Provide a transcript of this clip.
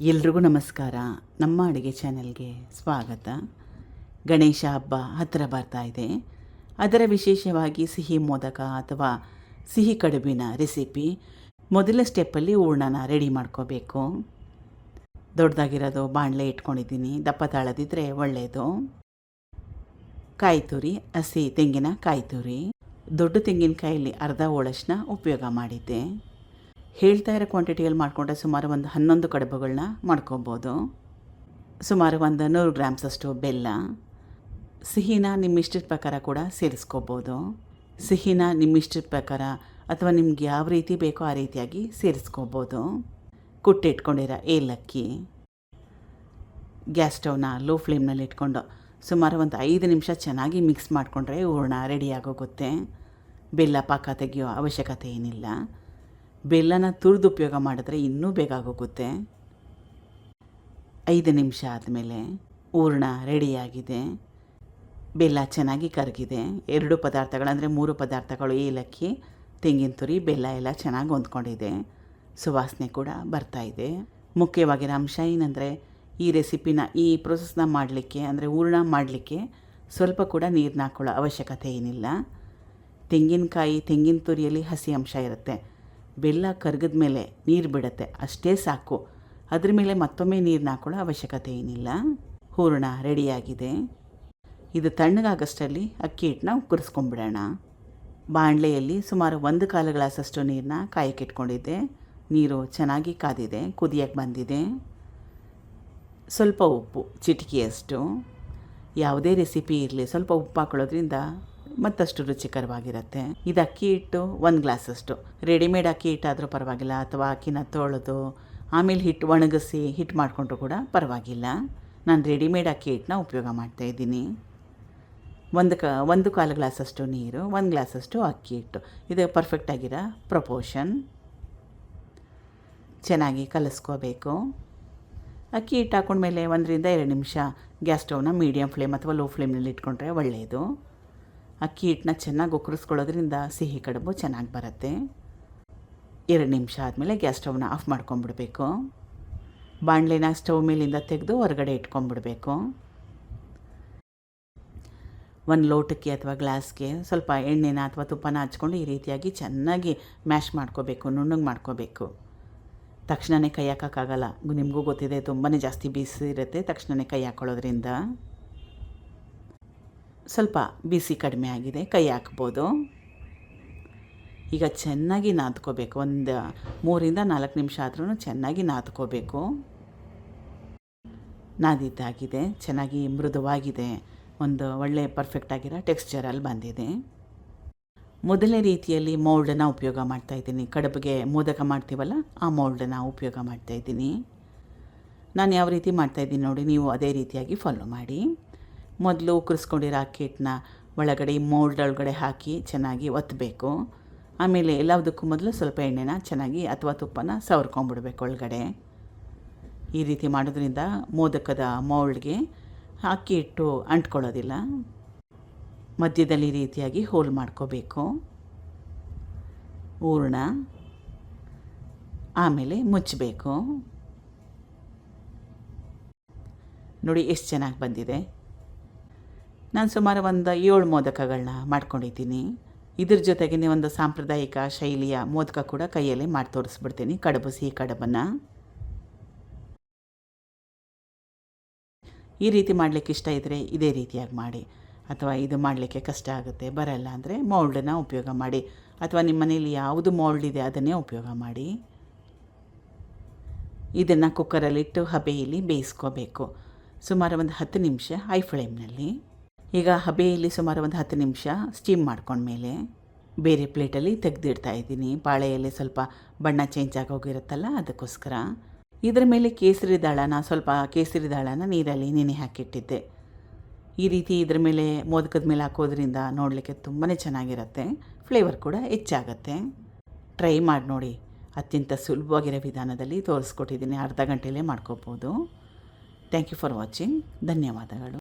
ಎಲ್ರಿಗೂ ನಮಸ್ಕಾರ. ನಮ್ಮ ಅಡುಗೆ ಚಾನೆಲ್ಗೆ ಸ್ವಾಗತ. ಗಣೇಶ ಹಬ್ಬ ಹತ್ತಿರ ಬರ್ತಾ ಇದೆ. ಅದರ ವಿಶೇಷವಾಗಿ ಸಿಹಿ ಮೋದಕ ಅಥವಾ ಸಿಹಿ ಕಡುಬಿನ ರೆಸಿಪಿ ಮೊದಲ ಸ್ಟೆಪ್ಪಲ್ಲಿ ಹೂರ್ಣನ ರೆಡಿ ಮಾಡ್ಕೋಬೇಕು. ದೊಡ್ಡದಾಗಿರೋದು ಬಾಣಲೆ ಇಟ್ಕೊಂಡಿದ್ದೀನಿ. ದಪ್ಪ ತಾಳದಿದ್ದರೆ ಒಳ್ಳೆಯದು ಕಾಯಿ ತುರಿ ಹಸಿ ತೆಂಗಿನ ಕಾಯಿ ತುರಿ ದೊಡ್ಡ ತೆಂಗಿನಕಾಯಲ್ಲಿ ಅರ್ಧ ಹೋಳಷ್ಟನ್ನ ಉಪಯೋಗ ಮಾಡಿದ್ದೆ. ಹೇಳ್ತಾ ಇರೋ ಕ್ವಾಂಟಿಟಿಯಲ್ಲಿ ಮಾಡಿಕೊಂಡ್ರೆ ಸುಮಾರು ಒಂದು ಹನ್ನೊಂದು ಕಡುಬುಗಳನ್ನ ಮಾಡ್ಕೊಬೋದು. ಸುಮಾರು ಒಂದು ನೂರು ಗ್ರಾಮ್ಸಷ್ಟು ಬೆಲ್ಲ. ಸಿಹಿನ ನಿಮ್ಮ ಇಷ್ಟದ ಪ್ರಕಾರ ಕೂಡ ಸೇರಿಸ್ಕೋಬೋದು. ಸಿಹಿನ ನಿಮ್ಮ ಇಷ್ಟದ ಪ್ರಕಾರ ಅಥವಾ ನಿಮ್ಗೆ ಯಾವ ರೀತಿ ಬೇಕೋ ಆ ರೀತಿಯಾಗಿ ಸೇರಿಸ್ಕೋಬೋದು. ಕುಟ್ಟಿಟ್ಕೊಂಡಿರೋ ಏಲಕ್ಕಿ. ಗ್ಯಾಸ್ ಸ್ಟೌವ್ನ ಲೋ ಫ್ಲೇಮ್ನಲ್ಲಿ ಇಟ್ಕೊಂಡು ಸುಮಾರು ಒಂದು ಐದು ನಿಮಿಷ ಚೆನ್ನಾಗಿ ಮಿಕ್ಸ್ ಮಾಡಿಕೊಂಡ್ರೆ ಹೂರ್ಣ ರೆಡಿಯಾಗೋಗುತ್ತೆ ಬೆಲ್ಲ ಪಾಕ ತೆಗೆಯೋ ಅವಶ್ಯಕತೆ ಏನಿಲ್ಲ. ಬೆಲ್ಲನ ತುರಿದು ಉಪಯೋಗ ಮಾಡಿದ್ರೆ ಇನ್ನೂ ಬೇಗ ಆಗೋಗುತ್ತೆ. ಐದು ನಿಮಿಷ ಆದಮೇಲೆ ಹೂರ್ಣ ರೆಡಿಯಾಗಿದೆ ಬೆಲ್ಲ ಚೆನ್ನಾಗಿ ಕರಗಿದೆ. ಎರಡು ಪದಾರ್ಥಗಳಂದರೆ ಮೂರು ಪದಾರ್ಥಗಳು ಏಲಕ್ಕಿ, ತೆಂಗಿನ ತುರಿ, ಬೆಲ್ಲ ಎಲ್ಲ ಚೆನ್ನಾಗಿ ಹೊಂದ್ಕೊಂಡಿದೆ. ಸುವಾಸನೆ ಕೂಡ ಬರ್ತಾ ಇದೆ. ಮುಖ್ಯವಾಗಿರೋ ಅಂಶ ಏನಂದರೆ ಈ ರೆಸಿಪಿನ ಈ ಪ್ರೊಸೆಸ್ನ ಮಾಡಲಿಕ್ಕೆ ಅಂದರೆ ಹೂರ್ಣ ಮಾಡಲಿಕ್ಕೆ ಸ್ವಲ್ಪ ಕೂಡ ನೀರನ್ನ ಹಾಕೊಳ್ಳೋ ಅವಶ್ಯಕತೆ ಏನಿಲ್ಲ. ತೆಂಗಿನಕಾಯಿ, ತೆಂಗಿನ ತುರಿಯಲ್ಲಿ ಹಸಿ ಅಂಶ ಇರುತ್ತೆ. ಬೆಲ್ಲ ಕರ್ಗದ ಮೇಲೆ ನೀರು ಬಿಡುತ್ತೆ. ಅಷ್ಟೇ ಸಾಕು. ಅದ್ರ ಮೇಲೆ ಮತ್ತೊಮ್ಮೆ ನೀರನ್ನ ಹಾಕೊಳ್ಳೋ ಅವಶ್ಯಕತೆ ಏನಿಲ್ಲ. ಹೂರಣ ರೆಡಿಯಾಗಿದೆ. ಇದು ತಣ್ಣಗಾಗಷ್ಟರಲ್ಲಿ ಅಕ್ಕಿ ಹಿಟ್ಟನ್ನ ಉಕ್ಕರಿಸ್ಕೊಂಡ್ಬಿಡೋಣ. ಬಾಣಲೆಯಲ್ಲಿ ಸುಮಾರು ಒಂದು ಕಾಲು ಗ್ಲಾಸಷ್ಟು ನೀರನ್ನ ಕಾಯಕ್ಕಿಟ್ಕೊಂಡಿದ್ದೆ ನೀರು ಚೆನ್ನಾಗಿ ಕಾದಿದೆ, ಕುದಿಯಕ್ಕೆ ಬಂದಿದೆ. ಸ್ವಲ್ಪ ಉಪ್ಪು, ಚಿಟಿಕೆಯಷ್ಟು. ಯಾವುದೇ ರೆಸಿಪಿ ಇರಲಿ, ಸ್ವಲ್ಪ ಉಪ್ಪು ಹಾಕೊಳ್ಳೋದ್ರಿಂದ ಮತ್ತಷ್ಟು ರುಚಿಕರವಾಗಿರುತ್ತೆ. ಇದು ಅಕ್ಕಿ ಹಿಟ್ಟು, ಒಂದು ಗ್ಲಾಸಷ್ಟು. ರೆಡಿಮೇಡ್ ಅಕ್ಕಿ ಹಿಟ್ಟಾದರೂ ಪರವಾಗಿಲ್ಲ, ಅಥವಾ ಅಕ್ಕಿನ ತೊಳೆದು ಆಮೇಲೆ ಹಿಟ್ಟು ಒಣಗಿಸಿ ಹಿಟ್ಟು ಮಾಡಿಕೊಂಡ್ರು ಕೂಡ ಪರವಾಗಿಲ್ಲ. ನಾನು ರೆಡಿಮೇಡ್ ಅಕ್ಕಿ ಹಿಟ್ಟನ್ನ ಉಪಯೋಗ ಮಾಡ್ತಾ ಇದ್ದೀನಿ. ಒಂದು ಕ, ಒಂದು ಕಾಲು ಗ್ಲಾಸಷ್ಟು ನೀರು, ಒಂದು ಗ್ಲಾಸಷ್ಟು ಅಕ್ಕಿ ಹಿಟ್ಟು. ಇದು ಪರ್ಫೆಕ್ಟಾಗಿರೋ ಪ್ರಪೋಷನ್ ಚೆನ್ನಾಗಿ ಕಲಿಸ್ಕೋಬೇಕು. ಅಕ್ಕಿ ಹಿಟ್ಟು ಹಾಕೊಂಡ್ಮೇಲೆ ಒಂದರಿಂದ ಎರಡು ನಿಮಿಷ ಗ್ಯಾಸ್ ಸ್ಟವ್ನ ಮೀಡಿಯಮ್ ಫ್ಲೇಮ್ ಅಥವಾ ಲೋ ಫ್ಲೇಮ್ನಲ್ಲಿ ಇಟ್ಕೊಂಡ್ರೆ ಒಳ್ಳೆಯದು ಅಕ್ಕಿ ಹಿಟ್ಟನ್ನ ಚೆನ್ನಾಗಿ ಉಕ್ಕರಿಸ್ಕೊಳ್ಳೋದ್ರಿಂದ ಸಿಹಿ ಕಡುಬು ಚೆನ್ನಾಗಿ ಬರುತ್ತೆ. ಎರಡು ನಿಮಿಷ ಆದಮೇಲೆ ಗ್ಯಾಸ್ ಸ್ಟವ್ನ ಆಫ್ ಮಾಡ್ಕೊಂಬಿಡಬೇಕು. ಬಾಣಲೆನ ಸ್ಟವ್ ಮೇಲಿಂದ ತೆಗೆದು ಹೊರಗಡೆ ಇಟ್ಕೊಂಬಿಡ್ಬೇಕು. ಒಂದು ಲೋಟಕ್ಕೆ ಅಥವಾ ಗ್ಲಾಸ್ಗೆ ಸ್ವಲ್ಪ ಎಣ್ಣೆನ ಅಥವಾ ತುಪ್ಪನ ಹಚ್ಕೊಂಡು ಈ ರೀತಿಯಾಗಿ ಚೆನ್ನಾಗಿ ಮ್ಯಾಶ್ ಮಾಡ್ಕೋಬೇಕು, ನುಣ್ಣಗೆ ಮಾಡ್ಕೋಬೇಕು. ತಕ್ಷಣವೇ ಕೈ ಹಾಕೋಕ್ಕಾಗಲ್ಲ. ನಿಮಗೂ ಗೊತ್ತಿದೆ ತುಂಬಾ ಜಾಸ್ತಿ ಬಿಸಿ ಇರುತ್ತೆ ತಕ್ಷಣವೇ ಕೈ ಹಾಕೊಳ್ಳೋದ್ರಿಂದ. ಸ್ವಲ್ಪ ಬಿಸಿ ಕಡಿಮೆ ಆಗಿದೆ, ಕೈ ಹಾಕ್ಬೋದು. ಈಗ ಚೆನ್ನಾಗಿ ನಾದ್ಕೋಬೇಕು, ಒಂದು ಮೂರಿಂದ ನಾಲ್ಕು ನಿಮಿಷ ಆದ್ರೂ ಚೆನ್ನಾಗಿ ನಾದ್ಕೋಬೇಕು. ನಾದಿದ್ದಾಗಿದೆ, ಚೆನ್ನಾಗಿ ಮೃದುವಾಗಿದೆ, ಒಂದು ಒಳ್ಳೆ ಪರ್ಫೆಕ್ಟಾಗಿರೋ ಟೆಕ್ಸ್ಚರಲ್ಲಿ ಬಂದಿದೆ. ಮೊದಲನೇ ರೀತಿಯಲ್ಲಿ ಮೌಲ್ಡನ್ನು ಉಪಯೋಗ ಮಾಡ್ತಾಯಿದ್ದೀನಿ ಕಡುಬಿಗೆ ಮೋದಕ ಮಾಡ್ತೀವಲ್ಲ, ಆ ಮೌಲ್ಡನ್ನು ಉಪಯೋಗ ಮಾಡ್ತಾಯಿದ್ದೀನಿ ನಾನು ಯಾವ ರೀತಿ ಮಾಡ್ತಾಯಿದ್ದೀನಿ ನೋಡಿ, ನೀವು ಅದೇ ರೀತಿಯಾಗಿ ಫಾಲೋ ಮಾಡಿ. ಮೊದಲು ಉಕ್ಕರಿಸ್ಕೊಂಡಿರೋ ಅಕ್ಕಿ ಒಳಗಡೆ ಮೋಲ್ಡ್ ಒಳಗಡೆ ಹಾಕಿ ಚೆನ್ನಾಗಿ ಒತ್ತಬೇಕು ಆಮೇಲೆ ಎಲ್ಲದಕ್ಕೂ ಮೊದಲು ಸ್ವಲ್ಪ ಎಣ್ಣೆನ ಚೆನ್ನಾಗಿ ಅಥವಾ ತುಪ್ಪನ ಸವರ್ಕೊಂಬಿಡ್ಬೇಕು ಒಳಗಡೆ. ಈ ರೀತಿ ಮಾಡೋದ್ರಿಂದ ಮೋದಕದ ಮೌಲ್ಡ್ಗೆ ಅಕ್ಕಿ ಹಿಟ್ಟು ಅಂಟ್ಕೊಳ್ಳೋದಿಲ್ಲ. ಮಧ್ಯದಲ್ಲಿ ರೀತಿಯಾಗಿ ಹೋಲ್ ಮಾಡ್ಕೋಬೇಕು. ಹೂರ್ಣ ಆಮೇಲೆ ಮುಚ್ಚಬೇಕು ನೋಡಿ, ಎಷ್ಟು ಚೆನ್ನಾಗಿ ಬಂದಿದೆ. ನಾನು ಸುಮಾರು ಒಂದು ಏಳು ಮೋದಕಗಳನ್ನ ಮಾಡ್ಕೊಂಡಿದ್ದೀನಿ. ಇದ್ರ ಜೊತೆಗೆ ಒಂದು ಸಾಂಪ್ರದಾಯಿಕ ಶೈಲಿಯ ಮೋದಕ ಕೂಡ ಕೈಯಲ್ಲಿ ಮಾಡಿ ತೋರಿಸ್ಬಿಡ್ತೀನಿ. ಕಡುಬು, ಸಿಹಿ ಕಡುಬನ್ನು. ಈ ರೀತಿ ಮಾಡಲಿಕ್ಕೆ ಇಷ್ಟ ಇದ್ದರೆ ಇದೇ ರೀತಿಯಾಗಿ ಮಾಡಿ. ಅಥವಾ ಇದು ಮಾಡಲಿಕ್ಕೆ ಕಷ್ಟ ಆಗುತ್ತೆ, ಬರಲ್ಲ ಅಂದರೆ ಮೌಲ್ಡನ್ನು ಉಪಯೋಗ ಮಾಡಿ. ಅಥವಾ ನಿಮ್ಮ ಮನೇಲಿ ಯಾವುದು ಮೌಲ್ಡ್ ಇದೆ ಅದನ್ನೇ ಉಪಯೋಗ ಮಾಡಿ. ಇದನ್ನು ಕುಕ್ಕರಲ್ಲಿಟ್ಟು ಹಬೆಯಲ್ಲಿ ಬೇಯಿಸ್ಕೋಬೇಕು. ಸುಮಾರು ಒಂದು ಹತ್ತು ನಿಮಿಷ ಹೈ ಫ್ಲೇಮ್ನಲ್ಲಿ ಈಗ ಹಬೆಯಲ್ಲಿ ಸುಮಾರು ಒಂದು ಹತ್ತು ನಿಮಿಷ ಸ್ಟೀಮ್ ಮಾಡ್ಕೊಂಡ್ಮೇಲೆ ಬೇರೆ ಪ್ಲೇಟಲ್ಲಿ ತೆಗೆದಿಡ್ತಾ ಇದ್ದೀನಿ. ಬಾಳೆಯಲ್ಲಿ ಸ್ವಲ್ಪ ಬಣ್ಣ ಚೇಂಜ್ ಆಗೋಗಿರುತ್ತಲ್ಲ ಅದಕ್ಕೋಸ್ಕರ. ಇದರ ಮೇಲೆ ಕೇಸರಿ ದಾಳನ, ಸ್ವಲ್ಪ ಕೇಸರಿ ದಾಳನ ನೀರಲ್ಲಿ ನೆನೆ ಹಾಕಿಟ್ಟಿದ್ದೆ. ಈ ರೀತಿ ಇದರ ಮೇಲೆ ಮೋದಕದ ಮೇಲೆ ಹಾಕೋದ್ರಿಂದ ನೋಡಲಿಕ್ಕೆ ತುಂಬಾ ಚೆನ್ನಾಗಿರುತ್ತೆ. ಫ್ಲೇವರ್ ಕೂಡ ಹೆಚ್ಚಾಗತ್ತೆ. ಟ್ರೈ ಮಾಡಿ ನೋಡಿ. ಅತ್ಯಂತ ಸುಲಭವಾಗಿರೋ ವಿಧಾನದಲ್ಲಿ ತೋರಿಸ್ಕೊಟ್ಟಿದ್ದೀನಿ. ಅರ್ಧ ಗಂಟೆಯಲ್ಲೇ ಮಾಡ್ಕೋಬೋದು. ಥ್ಯಾಂಕ್ ಯು ಫಾರ್ ವಾಚಿಂಗ್ ಧನ್ಯವಾದಗಳು.